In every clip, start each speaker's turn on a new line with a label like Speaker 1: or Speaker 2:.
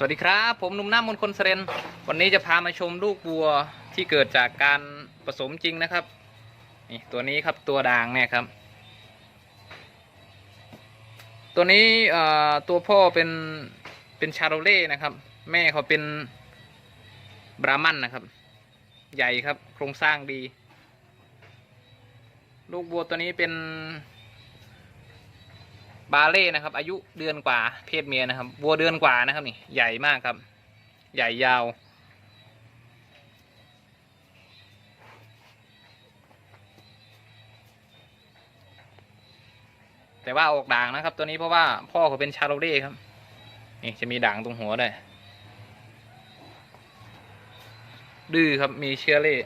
Speaker 1: สวัสดีครับ ผมหนุ่มหน้ามนคนเสเรนวันนี้จะพามาชมลูกวัวที่เกิดจากการผสมจริงนะครับนี่ตัวนี้ครับตัวด่างเนี่ยครับ ตัวนี้ตัวพ่อเป็นเป็นชาโรเล่นะครับ แม่เขาเป็นบราหมันนะครับ ใหญ่ครับโครงสร้างดี ลูกวัวตัวนี้เป็น บาเล่นะครับ อายุเดือนกว่าเพศเมียนะครับวัวเดือนกว่านะครับนี่ใหญ่มากครับ ใหญ่ยาว แต่ว่าออกด่างนะครับ ตัวนี้เพราะว่าพ่อเขาเป็นชาโรเล่ครับ นี่จะมีด่างตรงหัวด้วยดื้อครับมีเชื้อเล่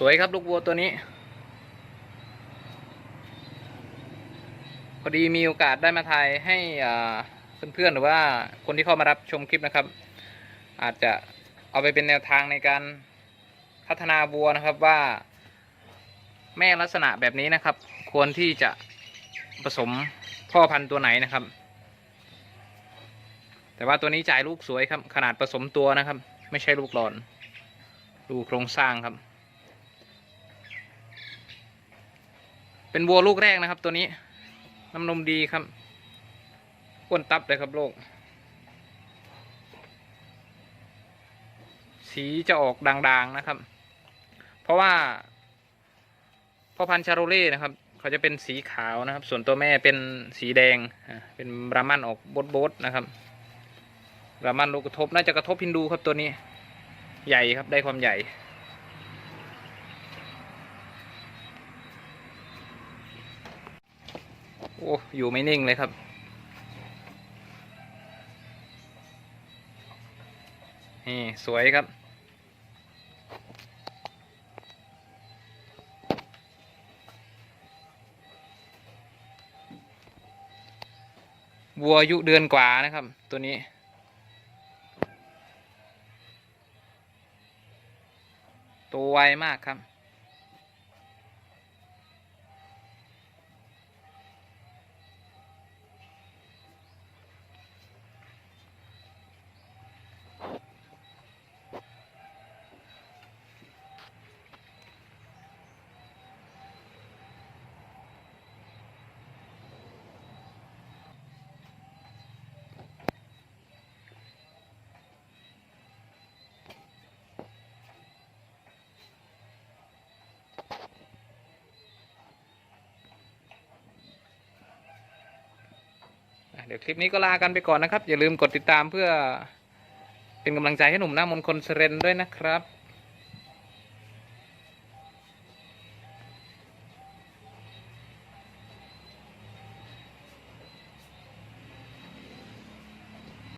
Speaker 1: สวยครับลูกวัวตัวนี้ พอดีมีโอกาสได้มาถ่ายให้เพื่อนๆหรือว่าคนที่เข้ามารับชมคลิปนะครับ อาจจะเอาไปเป็นแนวทางในการพัฒนาวัวนะครับว่า แม่ลักษณะแบบนี้นะครับ ควรที่จะผสมพ่อพันธุ์ตัวไหนนะครับ แต่ว่าตัวนี้จ่ายลูกสวยครับ ขนาดผสมตัวนะครับ ไม่ใช่ลูกหลอน ดูโครงสร้างครับ เป็นวัวลูกแรกนะครับ ตัวนี้น้ำนมดีครับอ้วนตับเลยครับโลกสีจะออกด่างๆนะครับ เพราะว่าพ่อพันธุ์ชาโรเล่นะครับ เขาจะเป็นสีขาวนะครับ ส่วนตัวแม่เป็นสีแดงเป็นรามันออกบดบดๆนะครับรามันลูกกระทบน่าจะกระทบฮินดูครับตัวนี้ ใหญ่ครับได้ความใหญ่ โอ้อยู่ไม่นิ่งเลยครับ นี่ สวยครับ วัวอายุเดือนกว่านะครับ ตัวนี้ตัวไวมากครับ เดี๋ยวคลิปนี้ก็ลากันไปก่อนนะครับ อย่าลืมกดติดตามเพื่อเป็นกำลังใจให้หนุ่มหน้ามนคนเซเรนด้วยนะครับ